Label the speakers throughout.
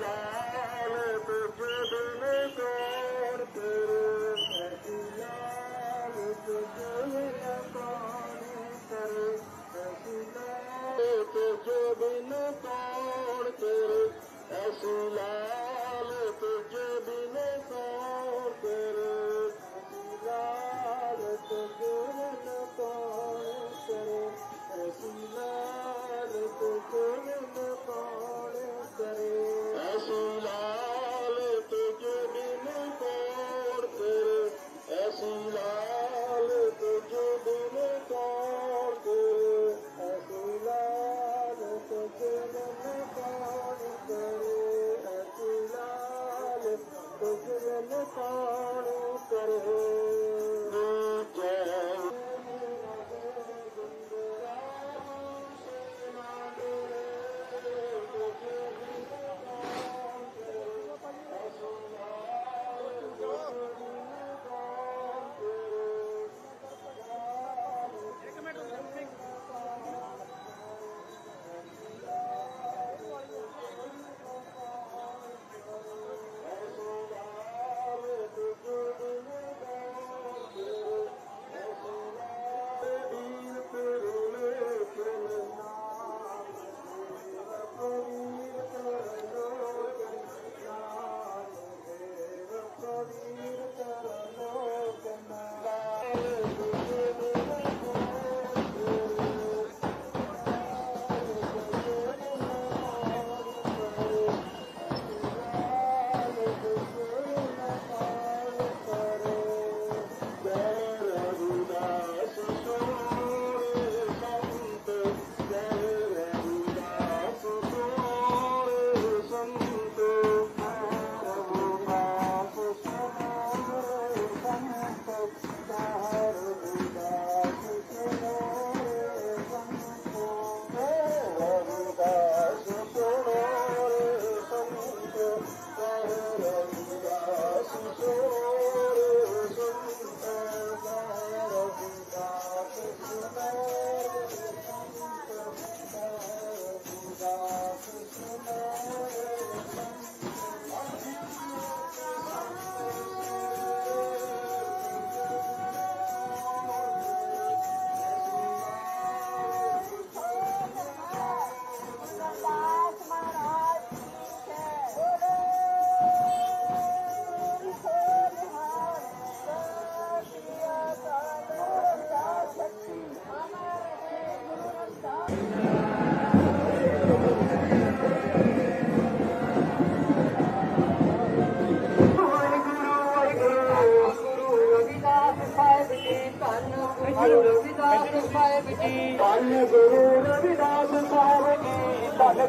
Speaker 1: love.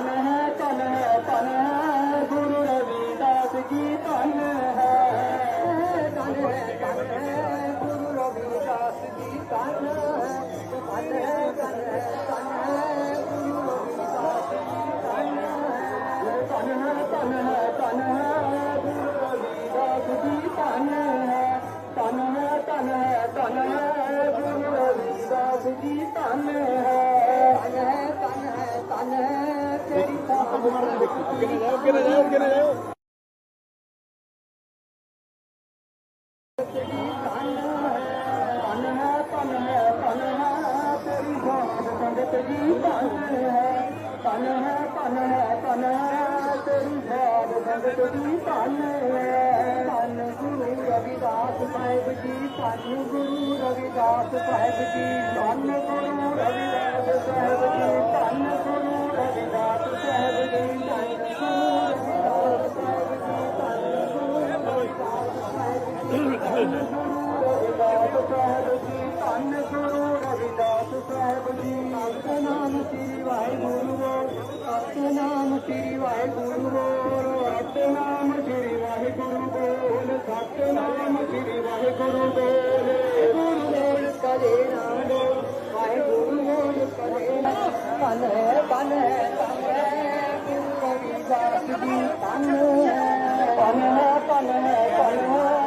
Speaker 1: తన తన తన कहना चाहो तन है तन है तन है तेरी बात भगत की तन है तन गुरु रविदास साहेब जी तन गुरु रविदास साहेब जी तन गुरु रविदास साहेब जी ਵਾਹਿਗੁਰੂ ਸਤਨਾਮ ਸ੍ਰੀ ਵਾਹਿਗੁਰੂ ਬੋਲ ਸਤਨਾਮ ਸ੍ਰੀ ਵਾਹਿਗੁਰੂ ਬੋਲ ਸਤਨਾਮ ਸ੍ਰੀ ਵਾਹਿਗੁਰੂ ਬੋਲ ਗੁਰੂ ਬੋਲ ਕਰੇ ਨਾਮ ਬੋਲ ਵਾਹਿਗੁਰੂ ਬੋਲ ਕਰੇ ਨਾਮ ਤਨ ਹੈ ਤਨ ਹੈ ਤਨ ਹੈ ਗੁਰੂ
Speaker 2: ਕਵੀ ਜਾਤ ਦੀ
Speaker 3: ਤਨ
Speaker 1: ਹੈ ਤਨ ਹੈ ਤਨ ਹੈ ਤਨ ਹੈ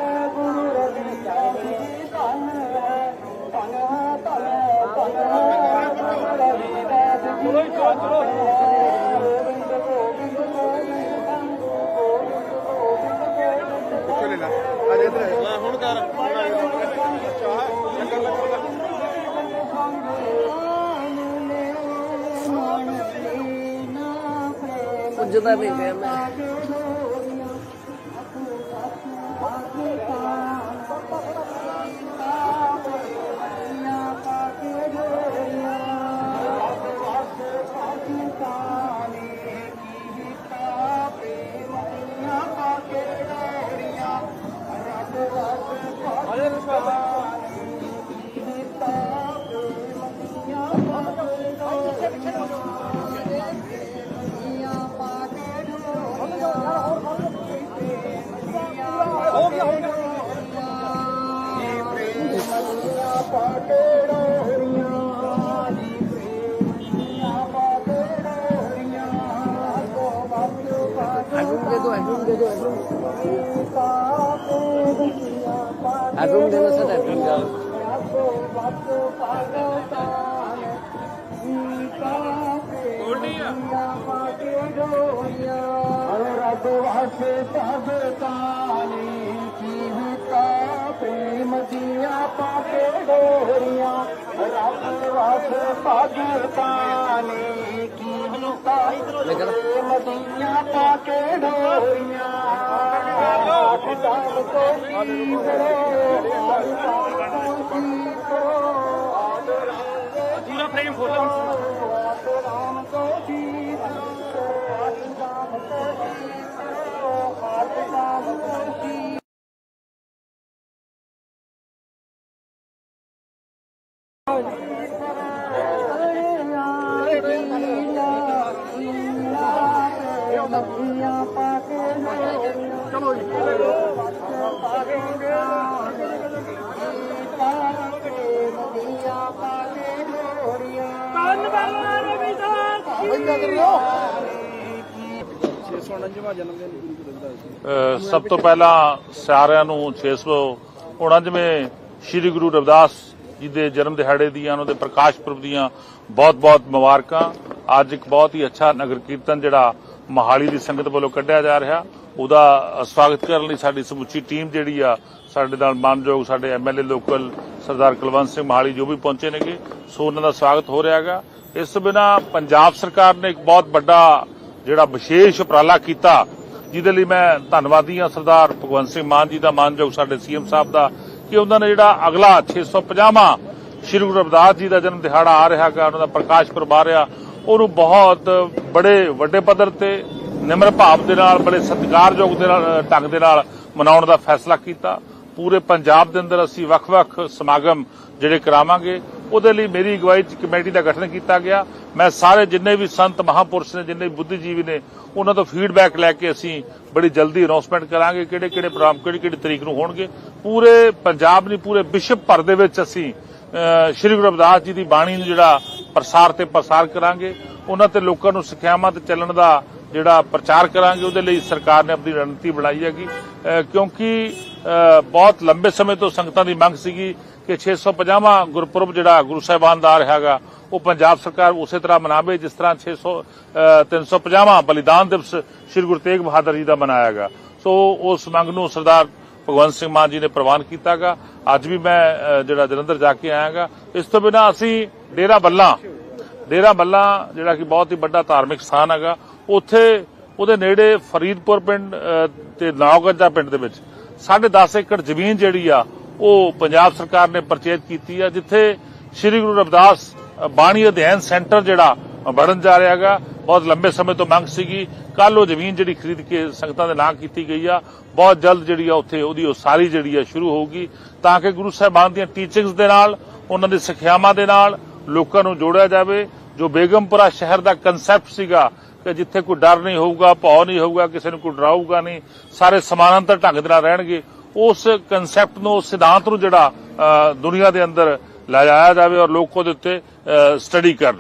Speaker 1: 就在北边卖。रूम देना सर रूम जाओ प्रेम दिया पाके डोरिया रब वास पाकिस्तानी की प्रेम दिया पाके डोरिया
Speaker 2: ਪੂਰਾ ਫਰੇਮ ਫੋਟੋ
Speaker 1: ਚਲੋ ਜੀ।
Speaker 4: ਅ, ਸਭ ਤੋਂ ਪਹਿਲਾਂ ਸਾਰਿਆਂ ਨੂੰ 649ਵੇਂ ਸ੍ਰੀ ਗੁਰੂ ਰਵਿਦਾਸ ਜੀ ਦੇ ਜਨਮ ਦਿਹਾੜੇ ਦੀਆਂ ਉਹਨਾਂ ਦੇ ਪ੍ਰਕਾਸ਼ ਪੁਰਬ ਦੀਆਂ ਬਹੁਤ-ਬਹੁਤ ਮੁਬਾਰਕਾਂ। ਅੱਜ ਇੱਕ ਬਹੁਤ ਹੀ ਅੱਛਾ ਨਗਰ ਕੀਰਤਨ ਜਿਹੜਾ ਮਹਾਲੀ ਦੀ ਸੰਗਤ ਵੱਲੋਂ ਕੱਢਿਆ ਜਾ ਰਿਹਾ ਉਹਦਾ ਸਵਾਗਤ ਕਰਨ ਲਈ ਸਾਡੀ ਸਮੁੱਚੀ ਟੀਮ ਜਿਹੜੀ ਆ ਸਾਡੇ ਨਾਲ ਮਾਨਯੋਗ ਸਾਡੇ M L A local Sardar Kulwant Singh Mohali ਜੋ ਵੀ ਪਹੁੰਚੇ ਨੇਗੇ ਸੋ ਉਹਨਾਂ ਦਾ ਸਵਾਗਤ ਹੋ ਰਿਹਾ ਹੈਗਾ। ਇਸ ਤੋਂ ਬਿਨਾ ਪੰਜਾਬ ਸਰਕਾਰ ਨੇ ਇੱਕ ਬਹੁਤ ਵੱਡਾ ਜਿਹੜਾ ਵਿਸ਼ੇਸ਼ ਉਪਰਾਲਾ ਕੀਤਾ, ਜਿਹਦੇ ਲਈ ਮੈਂ ਧੰਨਵਾਦੀ ਹਾਂ ਸਰਦਾਰ ਭਗਵੰਤ ਸਿੰਘ ਮਾਨ ਜੀ ਦਾ, ਮਾਨਯੋਗ ਸਾਡੇ ਸੀਐਮ ਸਾਹਿਬ ਦਾ, ਕਿ ਉਹਨਾਂ ਨੇ ਜਿਹੜਾ ਅਗਲਾ 650ਵਾਂ ਸ਼੍ਰੀ ਗੁਰੂ ਰਵਿਦਾਸ ਜੀ ਦਾ ਜਨਮ ਦਿਹਾੜਾ ਆ ਰਿਹਾ ਹੈਗਾ, ਉਹਨਾਂ ਦਾ ਪ੍ਰਕਾਸ਼ ਪੁਰਬ ਰਿਹਾ, ਉਹਨੂੰ ਬਹੁਤ ਬੜੇ ਵੱਡੇ ਪੱਧਰ ਤੇ ਨਿਮਰ ਭਾਵ ਦੇ ਨਾਲ, ਬੜੇ ਸਤਿਕਾਰਯੋਗ ਦੇ ਨਾਲ, ਢੰਗ ਦੇ ਨਾਲ ਮਨਾਉਣ ਦਾ ਫੈਸਲਾ ਕੀਤਾ। ਪੂਰੇ ਪੰਜਾਬ ਦੇ ਅੰਦਰ ਅਸੀਂ ਵੱਖ-ਵੱਖ ਸਮਾਗਮ ਜਿਹੜੇ ਕਰਾਵਾਂਗੇ, ਉਹਦੇ ਲਈ ਮੇਰੀ ਅਗਵਾਈ 'ਚ ਕਮੇਟੀ ਦਾ ਗਠਨ ਕੀਤਾ ਗਿਆ। ਮੈਂ ਸਾਰੇ ਜਿੰਨੇ ਵੀ ਸੰਤ ਮਹਾਪੁਰਸ਼ ਨੇ, ਜਿੰਨੇ ਵੀ ਬੁੱਧੀਜੀਵੀ ਨੇ, ਉਹਨਾਂ ਤੋਂ ਫੀਡਬੈਕ ਲੈ ਕੇ ਅਸੀਂ ਬੜੀ ਜਲਦੀ ਅਨਾਉਂਸਮੈਂਟ ਕਰਾਂਗੇ ਕਿਹੜੇ ਕਿਹੜੇ ਪ੍ਰੋਗਰਾਮ ਕਿਹੜੀ ਕਿਹੜੀ ਤਰੀਕ ਨੂੰ ਹੋਣਗੇ। ਪੂਰੇ ਪੰਜਾਬ ਨਹੀਂ, ਪੂਰੇ ਵਿਸ਼ਵ ਭਰ ਦੇ ਵਿੱਚ ਅਸੀਂ ਸ਼੍ਰੀ ਗੁਰੂ ਰਵਿਦਾਸ ਜੀ ਦੀ ਬਾਣੀ ਨੂੰ ਜਿਹੜਾ ਪ੍ਰਸਾਰ ਤੇ ਪ੍ਰਸਾਰ ਕਰਾਂਗੇ। ਉਹਨਾਂ ਤੇ ਲੋਕਾਂ ਨੂੰ ਸਿੱਖਿਆਵਾਂ ਤੇ ਚੱਲਣ ਦਾ ਜਿਹੜਾ ਪ੍ਰਚਾਰ ਕਰਾਂਗੇ, ਉਹਦੇ ਲਈ ਸਰਕਾਰ ਨੇ ਆਪਣੀ ਰਣਨੀਤੀ ਬਣਾਈ ਹੈਗੀ। ਕਿਉਂਕਿ ਬਹੁਤ ਲੰਬੇ ਸਮੇਂ ਤੋਂ ਸੰਗਤਾਂ ਦੀ ਮੰਗ ਸੀਗੀ ਕਿ 650ਵਾਂ ਗੁਰਪੁਰਬ ਜਿਹੜਾ ਗੁਰੂ ਸਾਹਿਬਾਨ ਦਾ ਰਿਹਾ ਹੈਗਾ ਉਹ ਪੰਜਾਬ ਸਰਕਾਰ ਉਸੇ ਤਰ੍ਹਾਂ ਮਨਾਵੇ ਜਿਸ ਤਰ੍ਹਾਂ 600 ਅ, 350ਵਾਂ ਬਲੀਦਾਨ ਦਿਵਸ ਸ੍ਰੀ ਗੁਰੂ ਤੇਗ ਬਹਾਦਰ ਜੀ ਦਾ ਮਨਾਇਆਗਾ ਸੋ ਉਸ ਮੰਗ ਨੂੰ ਸਰਦਾਰ ਭਗਵੰਤ ਸਿੰਘ ਮਾਨ ਜੀ ਨੇ ਪ੍ਰਵਾਨ ਕੀਤਾਗਾ। ਅੱਜ ਵੀ ਮੈਂ ਜਿਹੜਾ ਜਲੰਧਰ ਜਾ ਕੇ ਆਇਆਗਾ। ਇਸ ਤੋਂ ਬਿਨਾ ਅਸੀਂ ਡੇਰਾ ਬੱਲਾ ਡੇਰਾ ਬੱਲਾ ਜਿਹੜਾ ਕਿ ਬਹੁਤ ਹੀ ਵੱਡਾ ਧਾਰਮਿਕ ਸਥਾਨ ਹੈਗਾ ਉੱਥੇ ਉਹਦੇ ਨੇੜੇ ਫਰੀਦਪੁਰ ਪਿੰਡ ਅ, ਤੇ ਨੌਗੱਜਾ ਪਿੰਡ ਦੇ ਵਿੱਚ 10.5 ਏਕੜ ਜ਼ਮੀਨ ਜਿਹੜੀ ਆ, ਉਹ ਪੰਜਾਬ ਸਰਕਾਰ ਨੇ ਪਰਚੇਜ ਕੀਤੀ ਆ, ਜਿੱਥੇ ਸ੍ਰੀ ਗੁਰੂ ਰਵਿਦਾਸ ਬਾਣੀ ਅਧਿਐਨ ਸੈਂਟਰ ਜਿਹੜਾ ਬਣਨ ਜਾ ਰਿਹਾ ਹੈਗਾ। ਬਹੁਤ ਲੰਬੇ ਸਮੇਂ ਤੋਂ ਮੰਗ ਸੀਗੀ। ਕੱਲ ਉਹ ਜ਼ਮੀਨ ਜਿਹੜੀ ਖਰੀਦ ਕੇ ਸੰਗਤਾਂ ਦੇ ਨਾਂ ਕੀਤੀ ਗਈ ਆ। ਬਹੁਤ ਜਲਦ ਜਿਹੜੀ ਆ, ਉੱਥੇ ਉਹਦੀ ਉਸਾਰੀ ਜਿਹੜੀ ਆ, ਸ਼ੁਰੂ ਹੋਊਗੀ। ਤਾਂ ਕਿ ਗੁਰੂ ਸਾਹਿਬਾਨ ਦੀਆਂ ਟੀਚਿੰਗਸ ਦੇ ਨਾਲ, ਉਹਨਾਂ ਦੀ ਸਿੱਖਿਆਵਾਂ ਦੇ ਨਾਲ ਲੋਕਾਂ ਨੂੰ ਜੋੜਿਆ ਜਾਵੇ। ਜੋ ਬੇਗਮਪੁਰਾ ਸ਼ਹਿਰ ਦਾ ਕਨਸੈਪਟ ਸੀਗਾ ਕਿ ਜਿੱਥੇ ਕੋਈ ਡਰ ਨਹੀਂ ਹੋਊਗਾ ਭੌ ਨਹੀਂ ਹੋਊਗਾ ਕਿਸੇ ਨੂੰ ਕੋਈ ਡਰਾਊਗਾ ਨਹੀਂ ਸਾਰੇ ਸਮਾਨਾਂਤਰ ਢੰਗ ਦੇ ਨਾਲ ਰਹਿਣਗੇ ਉਸ ਕਨਸੈਪਟ ਨੂੰ ਉਸ ਸਿਧਾਂਤ ਨੂੰ ਜਿਹੜਾ ਅ, ਦੁਨੀਆ ਦੇ ਅੰਦਰ ਲਿਜਾਇਆ ਜਾਵੇ ਔਰ ਲੋਕ ਉਹਦੇ ਉੱਤੇ ਸਟੱਡੀ ਕਰਨ।